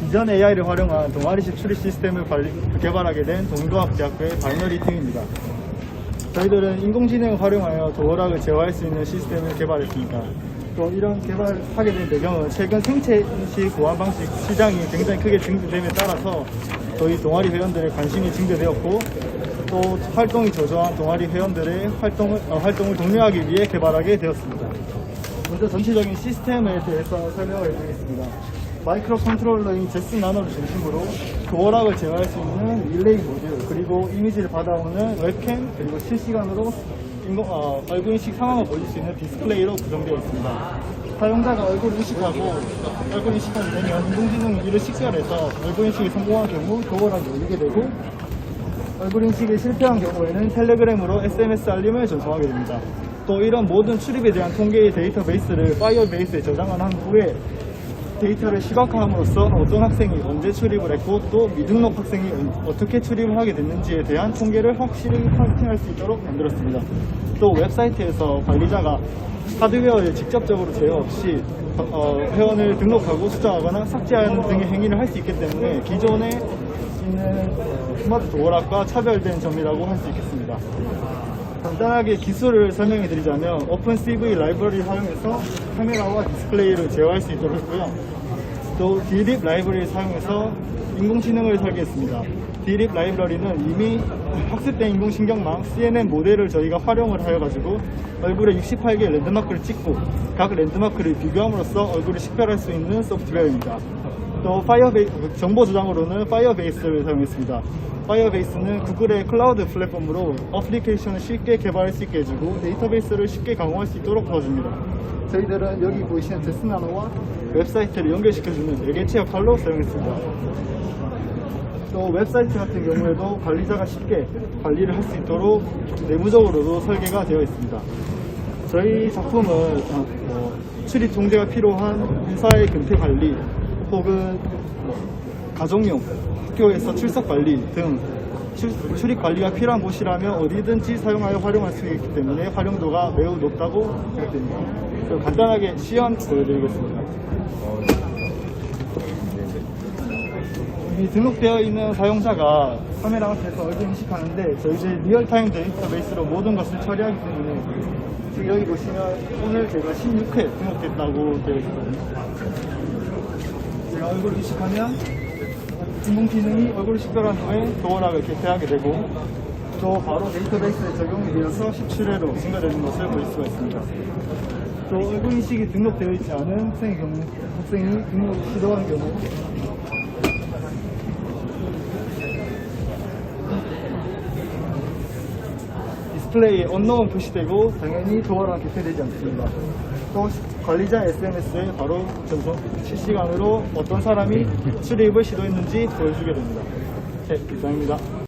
비전 AI를 활용한 동아리식 출입 시스템을 관리- 개발하게 된 동도학대학교의 바이너리 팀입니다. 저희들은 인공지능을 활용하여 도어락을 제어할 수 있는 시스템을 개발했습니다. 또 이런 개발하게 된 배경은 최근 생체 인식 보안 방식 시장이 굉장히 크게 증대됨에 따라서 저희 동아리 회원들의 관심이 증대되었고 또 활동이 저조한 동아리 회원들의 활동을, 어, 활동을 독려하기 위해 개발하게 되었습니다. 먼저 전체적인 시스템에 대해서 설명을 드리겠습니다. 마이크로 컨트롤러인 제스 나노를 중심으로 도어락을 제어할 수 있는 릴레이 모듈 그리고 이미지를 받아오는 웹캠 그리고 실시간으로 인공, 어, 얼굴 인식 상황을 보일 수 있는 디스플레이로 구성되어 있습니다. 사용자가 얼굴을 인식하고 얼굴 인식하게 되면 인공지능이 이를 식별해서 얼굴 인식이 성공한 경우 도어락이 열리게 되고 얼굴 인식이 실패한 경우에는 텔레그램으로 SMS 알림을 전송하게 됩니다. 또 이런 모든 출입에 대한 통계의 데이터베이스를 파이어베이스에 저장을 한 후에 데이터를 시각화함으로써 어떤 학생이 언제 출입을 했고 또 미등록 학생이 어떻게 출입을 하게 됐는지에 대한 통계를 확실히 파악할 수 있도록 만들었습니다. 또 웹사이트에서 관리자가 하드웨어에 직접적으로 제어 없이 어, 회원을 등록하고 수정하거나 삭제하는 등의 행위를 할 수 있기 때문에 기존에 있는 어, 스마트 도어락과 차별된 점이라고 할 수 있겠습니다. 간단하게 기술을 설명해 드리자면 오픈CV 라이브러리 사용해서 카메라와 디스플레이를 제어할 수 있도록 했고요. 또 D립 라이브러리를 사용해서 인공지능을 설계했습니다. D립 라이브러리는 이미 학습된 인공신경망 CNN 모델을 저희가 활용을 하여가지고 얼굴에 68개의 랜드마크를 찍고 각 랜드마크를 비교함으로써 얼굴을 식별할 수 있는 소프트웨어입니다. 또 파이어베이스, 정보 저장으로는 파이어베이스를 사용했습니다. 파이어베이스는 구글의 클라우드 플랫폼으로 어플리케이션을 쉽게 개발할 수 있게 해주고 데이터베이스를 쉽게 강화할 수 있도록 도와줍니다. 저희들은 여기 보이시는 데스나노와 웹사이트를 연결시켜주는 외계체 역할로 사용했습니다. 또 웹사이트 같은 경우에도 관리자가 쉽게 관리를 할 수 있도록 내부적으로도 설계가 되어 있습니다. 저희 작품은 어, 뭐 출입 통제가 필요한 회사의 근태 관리 혹은 뭐 가정용 학교에서 출석 관리 등 출, 출입 관리가 필요한 곳이라면 어디든지 사용하여 활용할 수 있기 때문에 활용도가 매우 높다고 생각됩니다. 간단하게 시연 보여드리겠습니다. 이 등록되어 있는 사용자가 카메라 앞에서 얼굴 인식하는데 저희들 리얼타임 데이터베이스로 모든 것을 처리하기 때문에 지금 여기 보시면 오늘 제가 16회 등록됐다고 되어 있거든요. 얼굴 인식하면 인공지능이 얼굴을 식별한 후에 도어락을 개폐하게 되고 또 바로 데이터베이스에 적용이 되어서 17회로 증가되는 것을 볼 수가 있습니다. 또 얼굴 인식이 등록되어 있지 않은 학생의 경우 학생이 등록을 시도한 경우 디스플레이에 언노운 표시되고 당연히 도어랑 개폐되지 않습니다. 또 관리자 SNS에 바로 전송 실시간으로 어떤 사람이 출입을 시도했는지 보여주게 됩니다. 네, 이상입니다.